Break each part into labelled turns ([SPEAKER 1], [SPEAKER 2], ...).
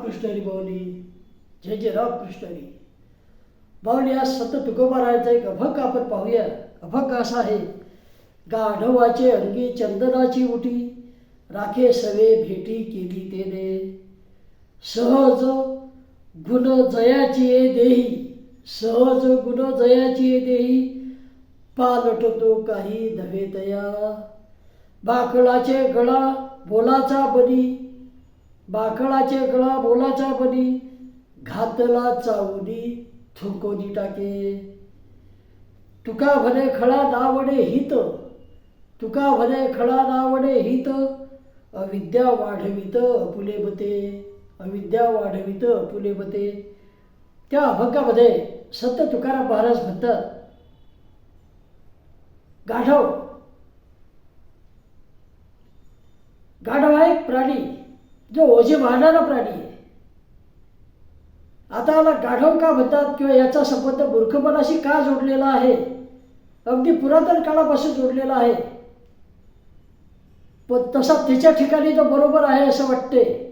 [SPEAKER 1] रामकृष्णरी बावली. जय जय रामकृष्णरी. बावली आज सत तुकोबा राहायचा एक अभंग आपण पाहूया. अभंग असा आहे. गाढवाचे अंगी चंदनाची उटी. राखे सवे भेटी केली तेने. सहज गुण जयाची देही. सहज गुण जयाची देही. पालटतो काही धवे तया. बाकळाचे गळा बोलाचा बनी. बाकळाचे गळा बोलाचा बनी घातला चावली थुंकोनी टाके. तुका भले खळा नावडे हित तुका भले खळा नावडे हित अविद्या वाढवित अपुले बते अविद्या वाढवित अपुले बते त्या अभंगामध्ये संत तुकाराम महाराज म्हणतात गाढव गाढव हा एक प्राणी जो ओझे वाहणारा प्राणी आहे. आता याला गाढव का म्हणतात किंवा याचा संबंध मूर्खपणाशी का जोडलेला आहे? अगदी पुरातन काळापासून जोडलेला आहे. पण तसा त्याच्या ठिकाणी तो बरोबर आहे असं वाटते.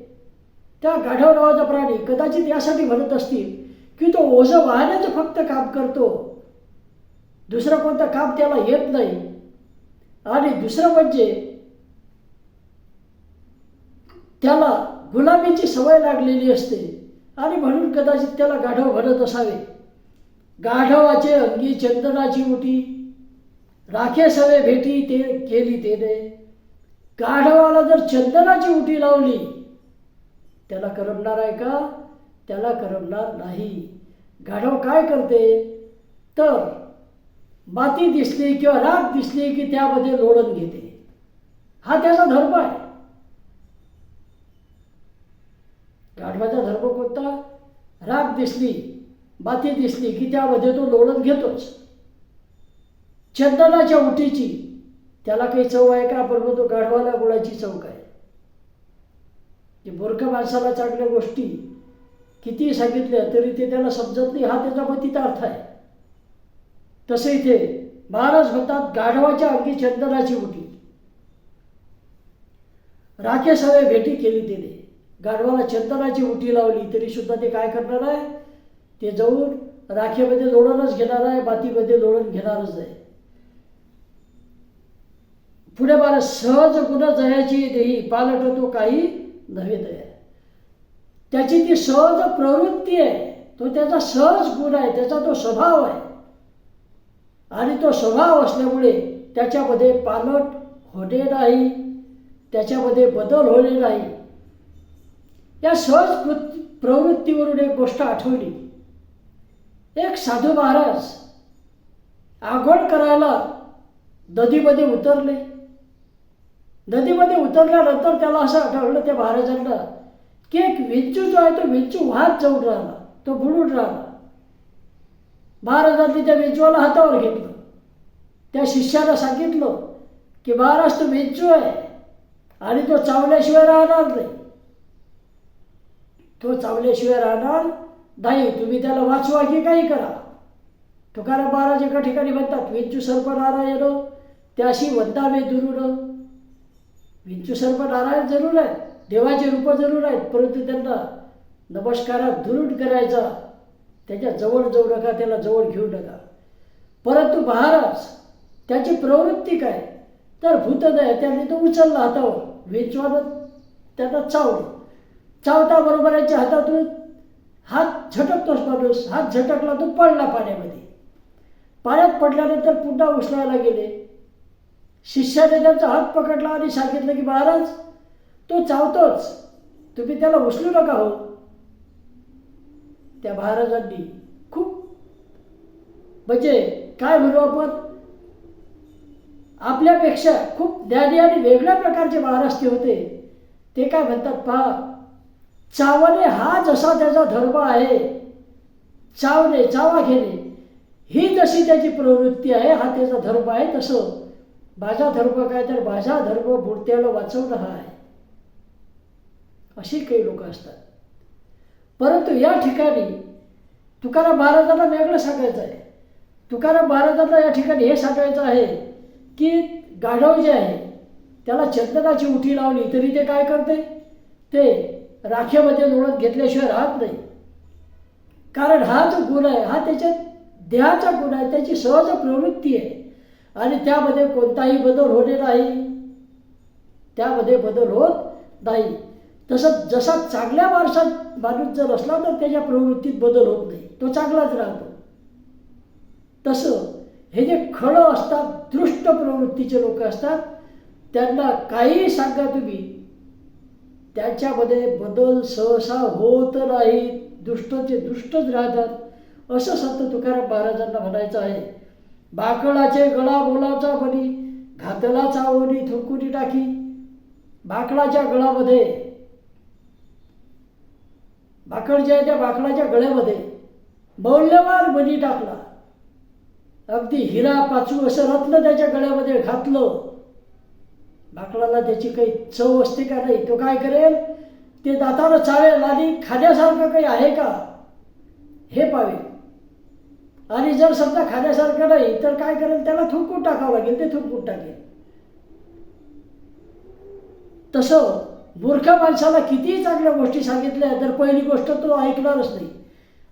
[SPEAKER 1] त्या गाढव नावाचा प्राणी कदाचित यासाठी म्हणत असतील की तो ओझं वाहण्याचं फक्त काम करतो. दुसरं कोणतं काम त्याला येत नाही. आणि दुसरं म्हणजे त्याला गुलामीची सवय लागलेली असते. आणि म्हणून कदाचित त्याला गाढव भरत असावे. गाढवाचे अंगी चंदनाची उटी. राखे सवे भेटी ते केली तेने. गाढवाला जर चंदनाची उटी लावली त्याला करमणार आहे का? त्याला करमणार नाही. गाढव काय करते? तर माती दिसली किंवा राग दिसली की त्यामध्ये लोळण घेते. हा त्याचा धर्म आहे. गाढवाचा धर्म कोणता? राग दिसली माती दिसली की त्यामध्ये तो लोळत घेतोच. चंदनाच्या उटीची त्याला काही चव आहे का? आपण तो गाढवाला गुळाची चव काय? की मूर्ख माणसाला चांगल्या गोष्टी कितीही सांगितल्या तरी ते त्याला समजत नाही. हा त्याचा मतीचा अर्थ आहे. तसे इथे महाराज म्हणतात गाढवाच्या अंगी चंदनाची उटी राखे सवे भेटी केली तिने. गाढवाला चंदनाची उटी लावली तरी सुद्धा ते काय करणार आहे? ते जाऊन राखेमध्ये लोळणच घेणार आहे मातीमध्ये लोळण घेणारच आहे. पुढे मला सहज गुण जयाची देही पालटतो काही नव्हे दया त्याची ती सहज प्रवृत्ती आहे. तो त्याचा सहज गुण आहे त्याचा तो स्वभाव आहे. आणि तो स्वभाव असल्यामुळे त्याच्यामध्ये पालट होणे नाही त्याच्यामध्ये बदल होणे नाही. या सहज कृत प्रवृत्तीवरून एक गोष्ट आठवली. एक साधू महाराज आघोड करायला नदीमध्ये उतरले. नदीमध्ये उतरल्यानंतर त्याला असं आठवलं त्या महाराजांना की एक विंचू जो आहे तो विंचू वाहत जाऊन राहिला. तो बुडून राहिला. महाराजांनी त्या विंचूला हातावर घेतलं. त्या शिष्याला सांगितलं की महाराज तो विंचू आहे आणि तो चावल्याशिवाय राहणार नाही. तो चावल्याशिवाय राहणार नाही. तुम्ही त्याला वाचवा की काही करा. तुकाराम महाराज एका ठिकाणी म्हणतात विंचू सर्प नारायण त्याशी वंदावे दुरुड. विंचू सर्प नारायण जरूर आहेत देवाचे रूप जरूर आहेत परंतु त्यांना नमस्कारात दुरुट करायचा त्याच्याजवळ जाऊ नका त्याला जवळ घेऊ नका. परंतु महाराज त्याची प्रवृत्ती काय? तर भूतदय त्यांनी तो उचलला हातावर. विंचवानं त्यांना चावलं. चावता बरोबर याच्या हातातून हात झटकतोच माणूस. हात झटकला तो पडला पाण्यामध्ये. पाण्यात पडल्यानंतर पुन्हा उसळायला गेले. शिष्याने त्यांचा हात पकडला आणि सांगितलं की महाराज तो चावतोच. तुम्ही त्याला उचलू नका हो. त्या महाराजांनी खूप म्हणजे काय म्हणू आपण? आपल्यापेक्षा खूप ज्ञानी आणि वेगळ्या प्रकारचे महाराज ते होते. ते काय म्हणतात पहा चावणे हा जसा त्याचा धर्म आहे चावणे चावा घेणे ही जशी त्याची प्रवृत्ती आहे हा त्याचा धर्म आहे तसं माझा धर्म काय तर माझा धर्म मूर्त्याला वाचवणं हा आहे. अशी काही लोक असतात. परंतु या ठिकाणी तुकाराम महाराजांना वेगळं सांगायचं आहे. तुकाराम महाराजांना या ठिकाणी हे सांगायचं आहे की गाढव जे आहे त्याला चंदनाची उठी लावली तरी ते काय करते? ते राखेमध्ये लोळत घेतल्याशिवाय राहत नाही. कारण हा जो गुण आहे हा त्याच्यात देहाचा गुण आहे त्याची सहज प्रवृत्ती आहे. आणि त्यामध्ये कोणताही बदल होणे नाही. त्यामध्ये बदल होत नाही. तसं जसा चांगल्या माणसात माणूस जर असला तर त्याच्या प्रवृत्तीत बदल होत नाही. तो चांगलाच राहतो. तसं हे जे खळं असतात दृष्ट प्रवृत्तीचे लोक असतात त्यांना काहीही सांगा तुम्ही त्याच्यामध्ये बदल सहसा होत नाही. दुष्टचे दुष्टच राहतात. असं संत तुकाराम महाराजांना म्हणायचं आहे. बाकडाचे गळा बोलाचा बनी घातला चावणी थुंकुनी टाकी. बाकडाच्या गळामध्ये बाकड जे आहे त्या बाकडाच्या गळ्यामध्ये मौल्यवान बनी टाकला. अगदी हिरा पाचू असं रत्न त्याच्या गळ्यामध्ये घातलं. भाकडाला त्याची काही चव असते का नाही? तो काय करेल? ते दातानं चावेल आणि खाण्यासारखं काही आहे का? हे पावेल. आणि जर समजा खाण्यासारखं नाही तर काय करेल? त्याला थुंकून टाकावं लागेल. ते थुंकून टाकेल. तसं मूर्ख माणसाला कितीही चांगल्या गोष्टी सांगितल्या तर पहिली गोष्ट तो ऐकणारच नाही.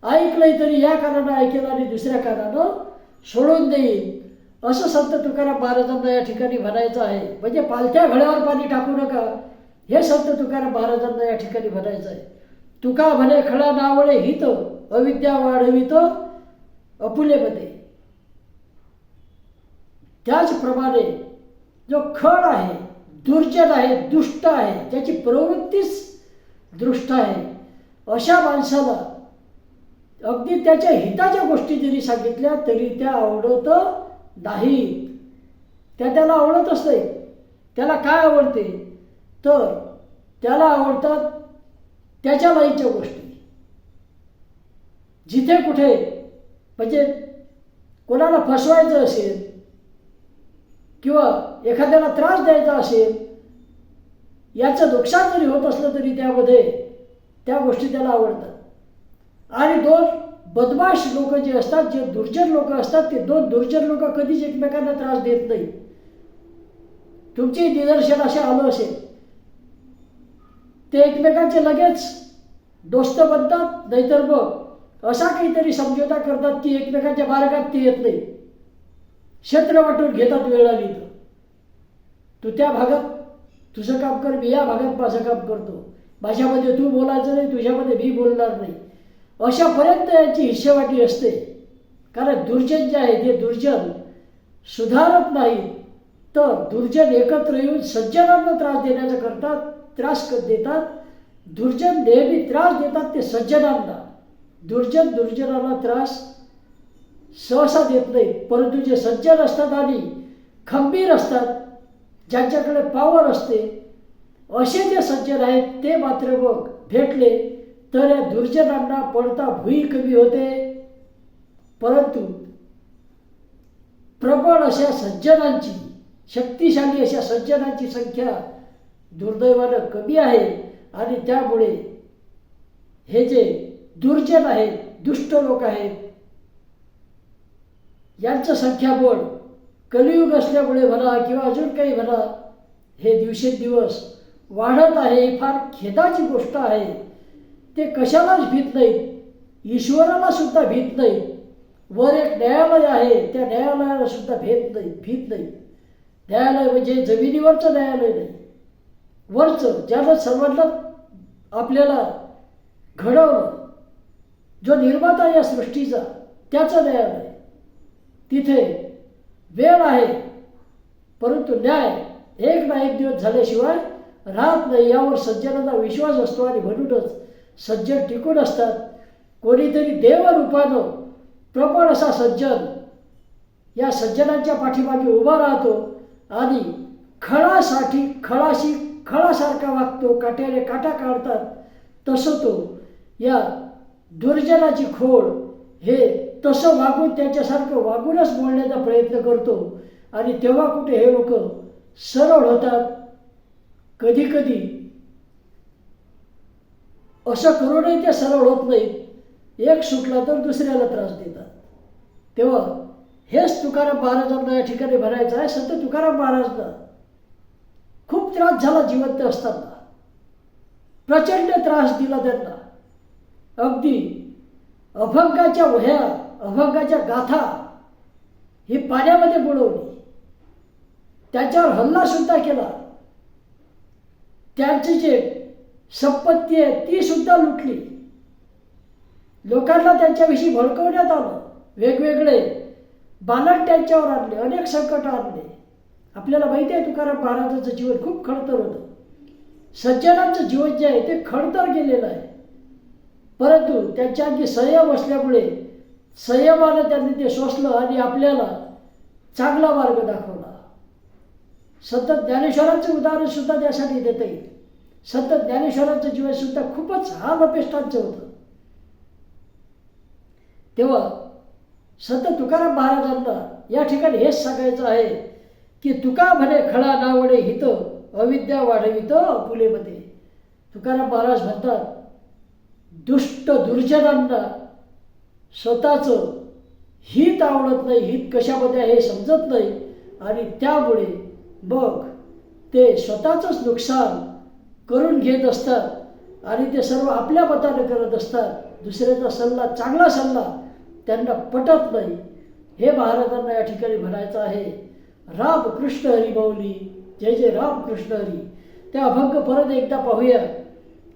[SPEAKER 1] ऐकलंय तरी या कानानं ऐकेल आणि दुसऱ्या कानानं सोडून देईल. असं संत तुकाराम महाराजांना या ठिकाणी म्हणायचं आहे. म्हणजे पालथ्या घड्यावर पाणी टाकू नका. हे संत तुकाराम महाराजांना या ठिकाणी म्हणायचं आहे. तुका म्हणे खळा नावळे हित अविद्या वाढवित अपुलेमध्ये त्याचप्रमाणे जो खळ आहे दुर्जन आहे दुष्ट आहे ज्याची प्रवृत्तीच दृष्ट आहे अशा माणसाला अगदी त्याच्या हिताच्या गोष्टी जरी सांगितल्या तरी त्या आवडतं दाही त्या त्याला आवडतच नाही. त्याला काय आवडते? तर त्याला आवडतात त्याच्या लाईच्या गोष्टी. जिथे कुठे म्हणजे कोणाला फसवायचं असेल किंवा एखाद्याला त्रास द्यायचा असेल याचं नुकसान जरी होत असलं तरी त्यामध्ये त्या गोष्टी त्याला आवडतात. आणि दोन बदमाश लोक जे असतात जे दुर्जन लोक असतात ते दोन दुर्जन लोक कधीच एकमेकांना त्रास देत नाही. तुमचे निदर्शन असे आलं असेल. ते एकमेकांचे लगेच दोस्त बनतात नाहीतर मग असा काहीतरी समझोता करतात की एकमेकांच्या मार्गात ते येत नाही. क्षेत्र वाटून घेतात वेळ आली तर तू त्या भागात तुझं काम कर मी या भागात माझं काम करतो. माझ्यामध्ये तू बोलायचं नाही तुझ्यामध्ये मी बोलणार नाही. अशापर्यंत यांची हिस्सेवाटी असते. कारण दुर्जन जे आहे ते दुर्जन सुधारत नाही तर दुर्जन एकत्र येऊन सज्जनांना त्रास देण्याचा करतात त्रास क- देतात. दुर्जन नेहमी त्रास देतात ते सज्जनांना. दुर्जन दुर्जनाला त्रास सहसा देत नाही परंतु जे सज्जन असतात आणि खंबीर असतात ज्यांच्याकडे पावर असते असे जे सज्जन आहेत ते मात्र मग भेटले तर या दुर्जनांना पडता भुई कमी होते. परंतु प्रबळ अशा सज्जनांची शक्तिशाली अशा सज्जनांची संख्या दुर्दैवानं कमी आहे आणि त्यामुळे हे जे दुर्जन आहेत दुष्ट लोक आहेत यांचं संख्याबळ कलियुग असल्यामुळे म्हणा किंवा अजून काही म्हणा हे दिवसेंदिवस वाढत आहे. ही फार खेदाची गोष्ट आहे. ते कशालाच भीत नाहीत ईश्वराला सुद्धा भीत नाहीत वर एक न्यायालय आहे त्या न्यायालयाला सुद्धा भेट नाही भीत नाही. न्यायालय म्हणजे जमिनीवरचं न्यायालय नाही. वरचं ज्यानं सर्वांना आपल्याला घडवलं जो निर्माता या सृष्टीचा त्याचं न्यायालय. तिथे वेळ आहे परंतु न्याय एक ना एक दिवस झाल्याशिवाय राहत नाही. यावर सज्जनाचा विश्वास असतो आणि म्हणूनच सज्जन टिकून असतात. कोणीतरी देवरूपानं प्रबळ असा सज्जन या सज्जनांच्या पाठीमागे उभा राहतो आणि खळासाठी खळाशी खळासारखा वागतो काट्याने काटा काढतात. तसं तो या दुर्जनाची खोड हे तसं वागून त्याच्यासारखं वागूनच बोलण्याचा प्रयत्न करतो. आणि तेव्हा कुठे हे लोक सरळ होतात. कधी कधी असं करूनही ते सरळ होत नाहीत. एक सुटला तर दुसऱ्याला त्रास देतात. तेव्हा हेच तुकाराम महाराजांना या ठिकाणी भरायचं आहे संत तुकाराम महाराजांना खूप त्रास झाला जिवंत असताना. प्रचंड त्रास दिला त्यांना. अगदी अभंगाच्या वह्या अभंगाच्या गाथा ही पाण्यामध्ये बुडवली. त्याच्यावर हल्ला सुद्धा केला. त्यांचे जे संपत्ती आहे ती सुद्धा लुटली. लोकांना त्यांच्याविषयी भडकवण्यात आलं. वेगवेगळे बालक त्यांच्यावर आणले अनेक संकट आणले. आपल्याला माहिती आहे तुकाराम महाराजांचं जीवन खूप खडतर होतं. सज्जनांचं जीवन जे आहे ते खडतर गेलेलं आहे. परंतु त्यांच्या अगदी संयम असल्यामुळे संयमानं त्यांनी ते सोसलं आणि आपल्याला चांगला मार्ग दाखवला. सतत ज्ञानेश्वरांचं उदाहरण सुद्धा त्यासाठी देता येईल. संत ज्ञानेश्वरांचं जीवन सुद्धा खूपच हालअपेष्टांचं होतं. तेव्हा संत तुकाराम महाराजांना या ठिकाणी हेच सांगायचं आहे की तुका म्हणे खळा नावडे हित अविद्या वाढवित अपुलेमध्ये तुकाराम महाराज म्हणतात दुष्ट दुर्जनांना स्वतःचं हित आवडत नाही हित कशामध्ये आहे हे समजत नाही आणि त्यामुळे मग ते स्वतःचंच नुकसान करून घेत असतात आणि ते सर्व आपल्या मतानं करत असतात. दुसऱ्याचा सल्ला चांगला सल्ला त्यांना पटत नाही. हे महाराजांना या ठिकाणी म्हणायचं आहे. रामकृष्ण हरी माऊली जय जय रामकृष्ण हरी. त्या अभंग परत एकदा पाहूया.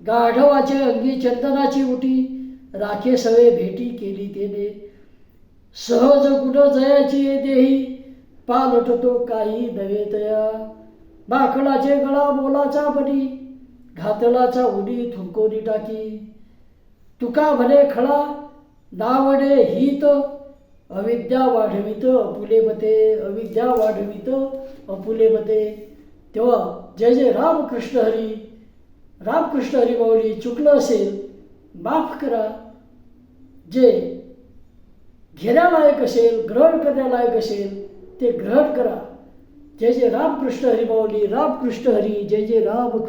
[SPEAKER 1] गाढवाचे अंगी चंदनाची उठी राखे सवे भेटी केली तेने. सहज गुण जयाची ये देही पालटतो काही नव्हे तया. माकडाचे गळा मोलाचा बनी घातलाचा उडी थुंकोरी टाकी. तुका भले खळा नावडे हित अविद्या वाढवित अपुले मते अविद्या वाढवित अपुले मते. तेव्हा जय जय रामकृष्ण हरी. रामकृष्ण हरी माऊली चुकलं असेल माफ करा. जे घेण्यालायक असेल ग्रहण करण्यालायक असेल ते ग्रहण करा. जय जय रामकृष्ण हरी माऊली रामकृष्ण हरी जय जय रामकृष्ण.